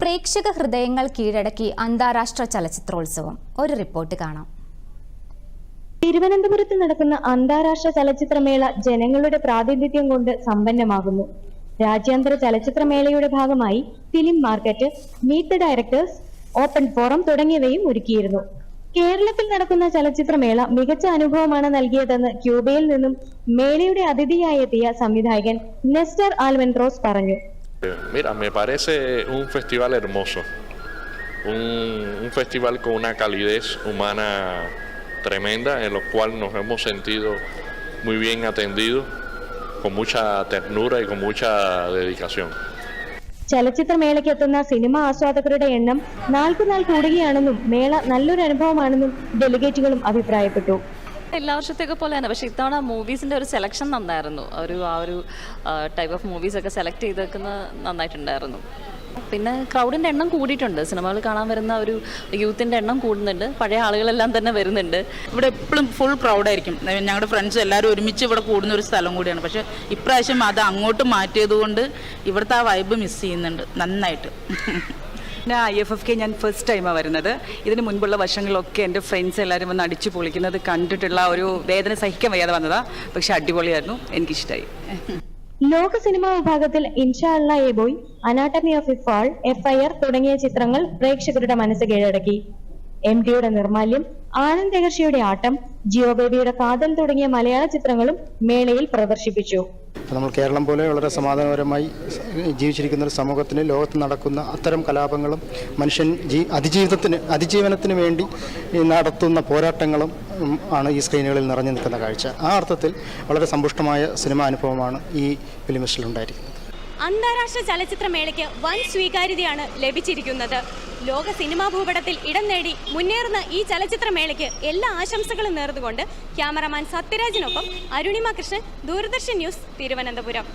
പ്രേക്ഷക ഹൃദയങ്ങൾ കീഴടക്കി അന്താരാഷ്ട്ര ചലച്ചിത്രോത്സവം. ഒരു റിപ്പോർട്ട് കാണാം. തിരുവനന്തപുരത്ത് നടക്കുന്ന അന്താരാഷ്ട്ര ചലച്ചിത്രമേള ജനങ്ങളുടെ പ്രാതിനിധ്യം കൊണ്ട് സമ്പന്നമാകുന്നു. രാജ്യാന്തര ചലച്ചിത്രമേളയുടെ ഭാഗമായി film market meet the directors open forum തുടങ്ങിയവയും ഒരുക്കിയിരുന്നു. കേരളത്തിൽ നടക്കുന്ന ചലച്ചിത്രമേള മികച്ച അനുഭവമാണ് നൽകിയതെന്ന് ക്യൂബയിൽ നിന്നും മേളയുടെ അതിഥിയായെത്തിയ സംവിധായകൻ നെസ്റ്റർ ആൽവെൻട്രോസ് പറഞ്ഞു. Mira, me parece un festival hermoso, un, un festival con una calidez humana tremenda, en lo cual nos hemos sentido muy bien atendidos, con mucha ternura y con mucha dedicación. ചലച്ചിത്രമേളയ്ക്ക് എത്തുന്ന സിനിമ ആസ്വാദകരുടെ എണ്ണം നാൾക്കുനാൾ കൂടുകയാണെന്നും മേള നല്ലൊരു അനുഭവമാണെന്നും ഡെലിഗേറ്റുകളും അഭിപ്രായപ്പെട്ടു എല്ലാ വർഷത്തെയൊക്കെ പോലെ തന്നെ പക്ഷേ ഇത്തവണ മൂവീസിന്റെ ഒരു സെലക്ഷൻ നന്നായിരുന്നു. ഒരു ആ ഒരു ടൈപ്പ് ഓഫ് മൂവീസ് ഒക്കെ സെലക്ട് ചെയ്തേക്കുന്നത് നന്നായിട്ടുണ്ടായിരുന്നു. പിന്നെ ക്രൗഡിന്റെ എണ്ണം കൂടിയിട്ടുണ്ട്. സിനിമകൾ കാണാൻ വരുന്ന ഒരു യൂത്തിന്റെ എണ്ണം കൂടുന്നുണ്ട്. പഴയ ആളുകളെല്ലാം തന്നെ വരുന്നുണ്ട്. ഇവിടെ എപ്പോഴും ഫുൾ ക്രൗഡായിരിക്കും ഞങ്ങളുടെ ഫ്രണ്ട്സ് എല്ലാവരും ഒരുമിച്ച് ഇവിടെ കൂടുന്ന ഒരു സ്ഥലം കൂടിയാണ്. പക്ഷേ ഇപ്രാവശ്യം അത് അങ്ങോട്ട് മാറ്റിയത് കൊണ്ട് ഇവിടുത്തെ ആ വൈബ് മിസ് ചെയ്യുന്നുണ്ട്. നന്നായിട്ട്. ഞാൻ ഐ എഫ് എഫ് കെ ഞാൻ ഫസ്റ്റ് ടൈമാണ് വരുന്നത്. ഇതിന് മുൻപുള്ള വർഷങ്ങളിലൊക്കെ എന്റെ ഫ്രണ്ട്സ് എല്ലാവരും വന്ന് അടിച്ചു പൊളിക്കുന്നത് കണ്ടിട്ടുള്ള ഒരു വേദന സഹിക്കാൻ വയ്യാതെ വന്നതാ. പക്ഷെ അടിപൊളിയായിരുന്നു. എനിക്കിഷ്ടമായി ലോക സിനിമാ വിഭാഗത്തിൽ Inshallah a boy anatomy of a fall F I R തുടങ്ങിയ ചിത്രങ്ങൾ പ്രേക്ഷകരുടെ മനസ്സ് കീഴടക്കി. എം ടിയുടെ നിർമാല്യം ആനന്ദ് ഏകർഷിയുടെ ആട്ടം ജിയോ ബേബിയുടെ കാതൽ തുടങ്ങിയ മലയാള ചിത്രങ്ങളും മേളയിൽ പ്രദർശിപ്പിച്ചു. നമ്മൾ കേരളം പോലെ വളരെ സമാധാനപരമായി ജീവിച്ചിരിക്കുന്ന ഒരു സമൂഹത്തിന് ലോകത്ത് നടക്കുന്ന അത്തരം കലാപങ്ങളും മനുഷ്യൻ ജീ അതിജീവിതത്തിന് അതിജീവനത്തിന് വേണ്ടി നടത്തുന്ന പോരാട്ടങ്ങളും ആണ് ഈ സ്ക്രീനുകളിൽ നിറഞ്ഞു നിൽക്കുന്ന കാഴ്ച. ആ അർത്ഥത്തിൽ വളരെ സമ്പുഷ്ടമായ സിനിമാ അനുഭവമാണ് ഈ ഫിലിം ഫെസ്റ്റിൽ ഉണ്ടായിരിക്കുന്നത്. അന്താരാഷ്ട്ര ചലച്ചിത്രമേളയ്ക്ക് വൻ സ്വീകാര്യതയാണ് ലഭിച്ചിരിക്കുന്നത്. ലോക സിനിമാ ഭൂപടത്തിൽ ഇടം നേടി മുന്നേറുന്ന ഈ ചലച്ചിത്രമേളയ്ക്ക് എല്ലാ ആശംസകളും നേർന്നുകൊണ്ട് ക്യാമറമാൻ സത്യരാജിനൊപ്പം അരുണിമ കൃഷ്ണൻ ദൂരദർശൻ ന്യൂസ് തിരുവനന്തപുരം.